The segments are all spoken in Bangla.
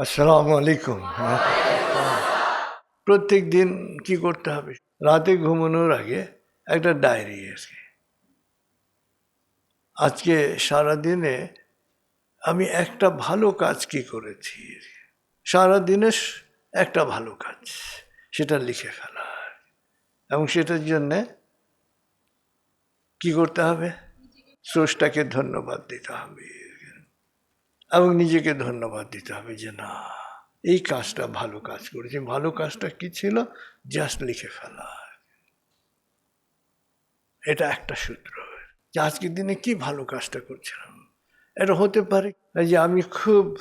আসসালামু আলাইকুম প্রত্যেক দিন কি করতে হবে? রাতে ঘুমানোর আগে একটা ডায়েরি আছে। আজকে সারাদিনে আমি একটা ভালো কাজ কি করেছি? সারাদিনে একটা ভালো কাজ, সেটা লিখে ফেলা। এবং সেটার জন্যে কি করতে হবে? স্রষ্টাকে ধন্যবাদ দিতে হবে। এবং নিজেকে ধন্যবাদ দিতে হবে যে না, এই কাজটা ভালো কাজ করেছি। ভালো কাজটা কি ছিল? জাস্ট লিখে ফেলা। এটা একটা সূত্র। যে আজকের দিনে কি ভালো কাজটা করছিলাম? এটা হতে পারে যে আমি খুব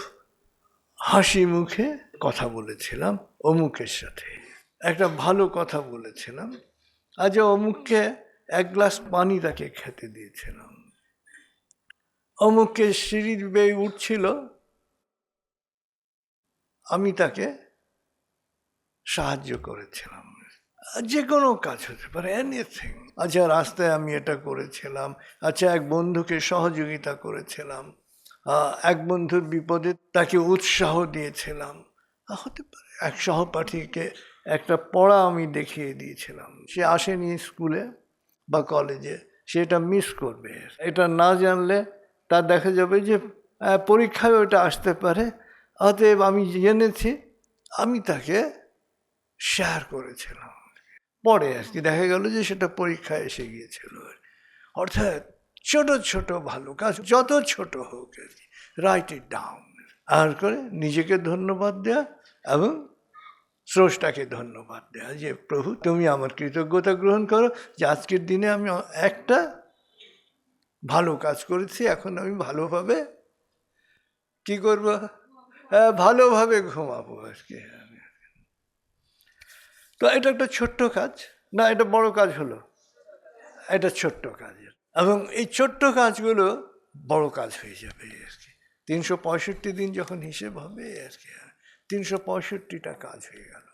হাসি মুখে কথা বলেছিলাম অমুকের সাথে। একটা ভালো কথা বলেছিলাম। আজ অমুককে এক গ্লাস পানি তাকে খেতে দিয়েছিলাম। অমুককে সিঁড়ি বেয়ে উঠছিল। আমি তাকে সাহায্য করেছিলাম। যে কোনো কাজ হতে পারে এনিথিং আচ্ছা রাস্তায় আমি এটা করেছিলাম। আচ্ছা এক বন্ধুকে সহযোগিতা করেছিলাম। এক বন্ধুর বিপদে তাকে উৎসাহ দিয়েছিলাম। হতে পারে, এক সহপাঠীকে একটা পড়া আমি দেখিয়ে দিয়েছিলাম। সে আসেনি স্কুলে বা কলেজে, সে এটা মিস করবে। এটা না জানলে তার দেখা যাবে যে পরীক্ষায় ওটা আসতে পারে। অতএব আমি জেনেছি, আমি তাকে শেয়ার করেছিলাম। পরে আর কি দেখা গেল যে, সেটা পরীক্ষায় এসে গিয়েছিল। অর্থাৎ ছোট ছোট, ভালো কাজ, যত ছোট হোক আর কি রাইট ইট ডাউন আর করে নিজেকে ধন্যবাদ দেয়া এবং স্রষ্টাকে ধন্যবাদ দেয়া যে, প্রভু তুমি আমার কৃতজ্ঞতা গ্রহণ করো যে, আজকের দিনে আমি একটা ভালো কাজ করেছি এখন আমি ভালোভাবে কি করব? হ্যাঁ, ভালোভাবে ঘুমাবো আর কি তো এটা একটা ছোট্ট কাজ। না এটা বড় কাজ হলো। এটা ছোট্ট কাজের। এবং এই ছোট্ট কাজগুলো বড় কাজ হয়ে যাবে আর কি তিনশো পঁয়ষট্টি দিন যখন হিসেব হবে আর কি তিনশো পঁয়ষট্টিটা কাজ হয়ে গেল।